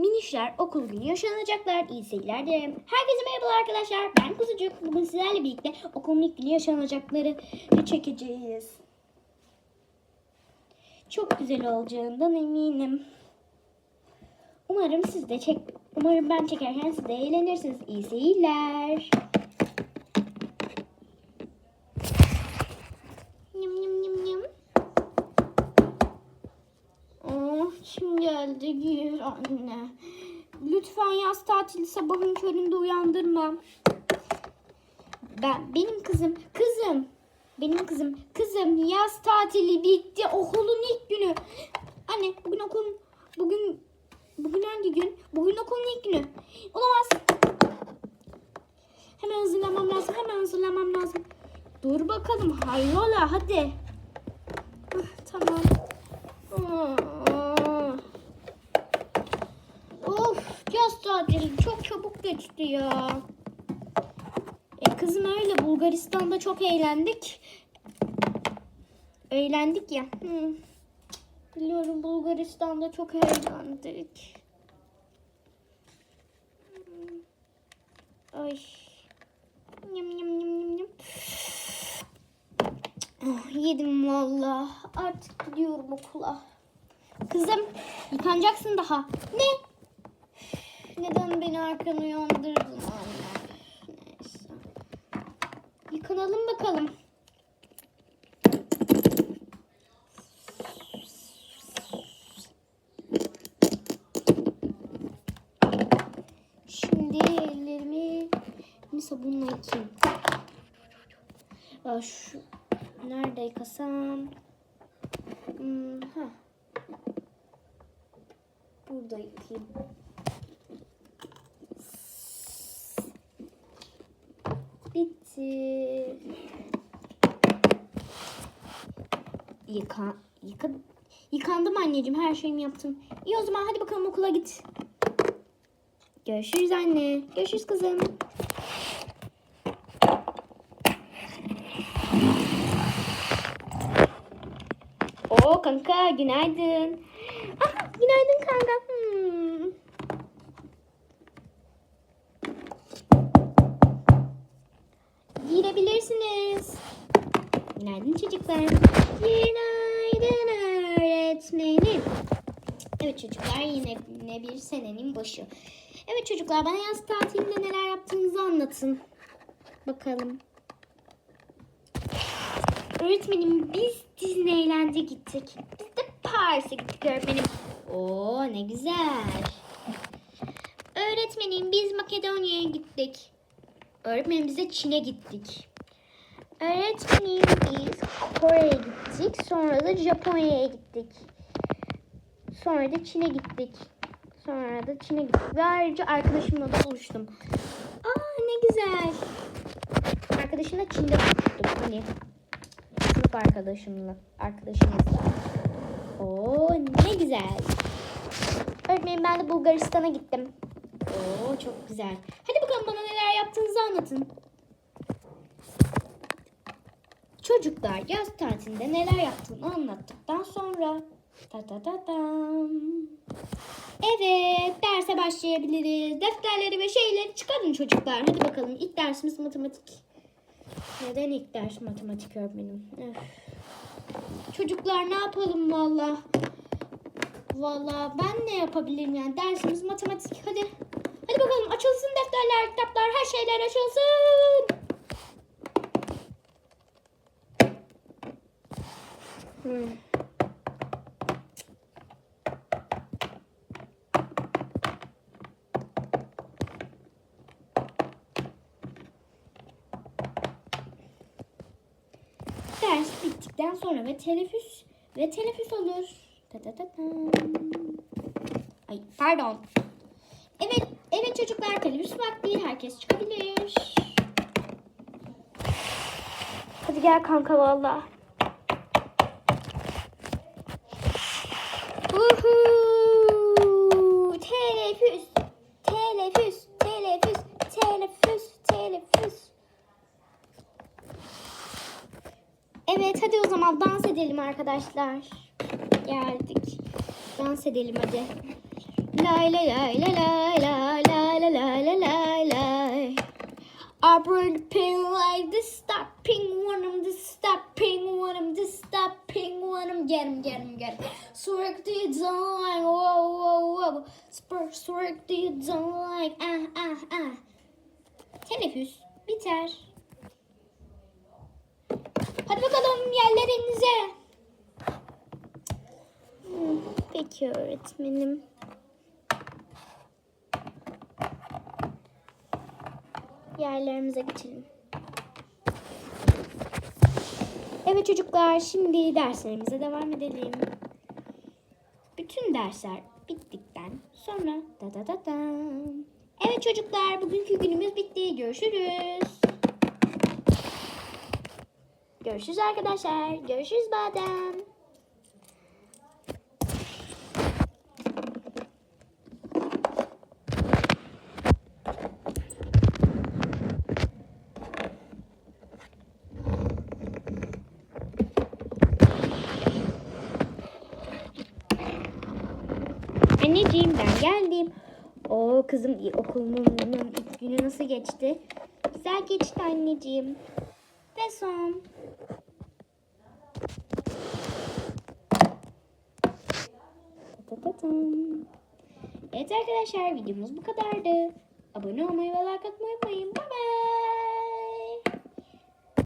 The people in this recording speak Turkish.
Minişler okul günü yaşanacaklar. İyi seyirler dilerim. Herkese merhabalar arkadaşlar. Ben Kuzucuk. Bugün sizlerle birlikte okulun ilk günü yaşanacakları çekeceğiz. Çok güzel olacağından eminim. Umarım siz de çek Umarım ben çekerken siz de eğlenirsiniz. İyi seyirler. Yum yum yum yum. Oh, kim geldi gir anne. Lütfen yaz tatili sabahın köründe uyandırma. Ben benim kızım, kızım. Benim kızım, kızım yaz tatili bitti. Okulun ilk günü. Anne bugün okulun bugün bugün hangi gün? Bugün okulun ilk günü. Olamaz. Hemen hazırlamam lazım. Hemen hazırlamam lazım. Dur bakalım. Hayrola hadi. Ah, tamam. Aa. Of yaz çok çabuk geçti ya. E, kızım öyle Bulgaristan'da çok eğlendik. Eğlendik ya. Hı. Biliyorum Bulgaristan'da çok eğlendik. Ay. Yum yum yum yum yum. Ah, yedim valla. Artık gidiyorum okula. Kızım yıkanacaksın daha. Ne? Neden beni arkan uyandırdın anne? Neyse. Yıkanalım bakalım. Şimdi ellerimi sabunla yıkayayım. Aa, şu nerede yıkasam? Hmm, ha. Burada yıkayayım. Bitti. Yıka, yıka, yıkandım anneciğim. Her şeyimi yaptım. İyi o zaman hadi bakalım okula git. Görüşürüz anne. Görüşürüz kızım. Oo kanka günaydın. Ah, günaydın çocuklar. Günaydın öğretmenim. Evet çocuklar yine, yine bir senenin başı. Evet çocuklar bana yaz tatilinde neler yaptığınızı anlatın. Bakalım. Öğretmenim biz Disneyland'e gittik. Biz de Paris'e gittik öğretmenim. Oo ne güzel. Öğretmenim biz Makedonya'ya gittik. Öğretmenim biz de Çin'e gittik. Öğretmenim biz Kore'ye gittik. Sonra da Japonya'ya gittik. Sonra da Çin'e gittik. Sonra da Çin'e gittik. Ve ayrıca arkadaşımla da buluştum. Aa ne güzel. Arkadaşımla Çin'de buluştum. Hani sınıf arkadaşımla. Arkadaşımızla. Oo ne güzel. Öğretmenim ben de Bulgaristan'a gittim. Oo çok güzel. Hadi bakalım bana neler yaptığınızı anlatın. Çocuklar yaz tatilinde neler yaptığını anlattıktan sonra ta ta ta tam. Evet derse başlayabiliriz. Defterleri ve şeyleri çıkarın çocuklar. Hadi bakalım ilk dersimiz matematik. Neden ilk ders matematik öğretmenim? Öf. Çocuklar ne yapalım valla? Valla ben ne yapabilirim yani dersimiz matematik. Hadi. Hadi bakalım açılsın defterler, kitaplar, her şeyler açılsın. Hmm. Ders bittikten sonra ve teneffüs ve teneffüs olur. Ta ta ta tam. Ay pardon. Evet, evet çocuklar teneffüs vakti. Herkes çıkabilir. Hadi gel kanka valla. Teneffüs, teneffüs, teneffüs, teneffüs, teneffüs. Evet hadi o zaman dans edelim arkadaşlar. Geldik. Dans edelim hadi. La lay lay lay lay lay lay lay lay lay lay lay. I bring the ping like this, stop ping one of this, stop ping one of this, stop get him, get him, get him. Swerk the like whoa, whoa, whoa. Spur, swerk the like ah, ah, ah. Teneffüs biter. Hadi bakalım yerlerinize. Hmm, Peki öğretmenim. Yerlerimize geçelim. Evet çocuklar şimdi derslerimize devam edelim. Bütün dersler bittikten sonra da da da da. Evet çocuklar bugünkü günümüz bitti. Görüşürüz. Görüşürüz arkadaşlar. Görüşürüz badem. Anneciğim ben geldim. O kızım okulumun ilk günü nasıl geçti? Güzel geçti anneciğim. Ve son. Evet arkadaşlar videomuz bu kadardı. Abone olmayı ve like atmayı unutmayın.